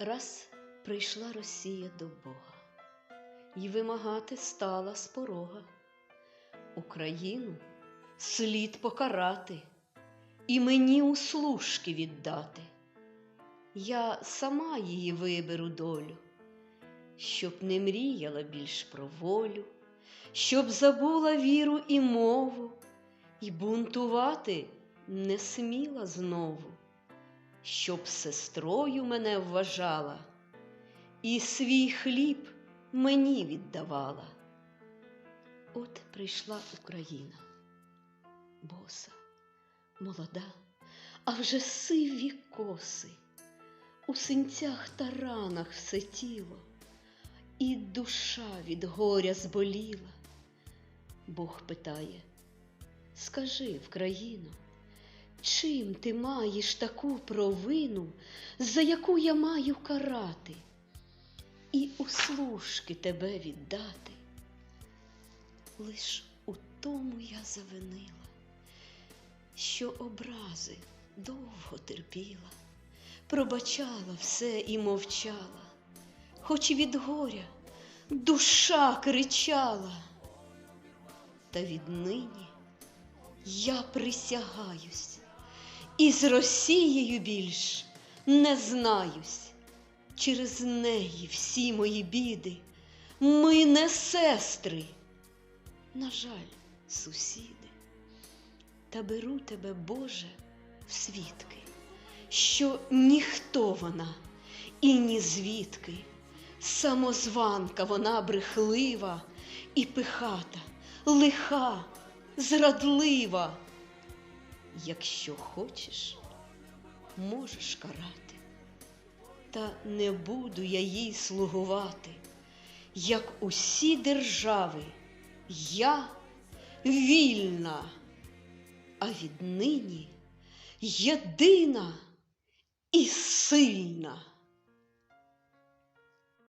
Раз прийшла Росія до Бога, й вимагати стала з порога. Україну слід покарати і мені услужки віддати. Я сама її виберу долю, щоб не мріяла більш про волю, щоб забула віру і мову, і бунтувати не сміла знову щоб сестрою мене вважала, і свій хліб мені віддавала. От прийшла Україна, боса, молода, а вже сиві коси, у синцях та ранах все тіло, і душа від горя зболіла. Бог питає, скажи в країну, Чим ти маєш таку провину, за яку я маю карати, і услужки тебе віддати? Лиш у тому я завинила, що образи довго терпіла, пробачала все і мовчала, хоч і від горя душа кричала, та віднині я присягаюсь. І з Росією більш не знаюсь. Через неї всі мої біди, ми не сестри, на жаль, сусіди. Та беру тебе, Боже, в свідки, що ніхто вона і ні звідки, самозванка вона брехлива і пихата, лиха, зрадлива. Якщо хочеш, можеш карати, та не буду я їй слугувати, як усі держави, я вільна, а віднині єдина і сильна.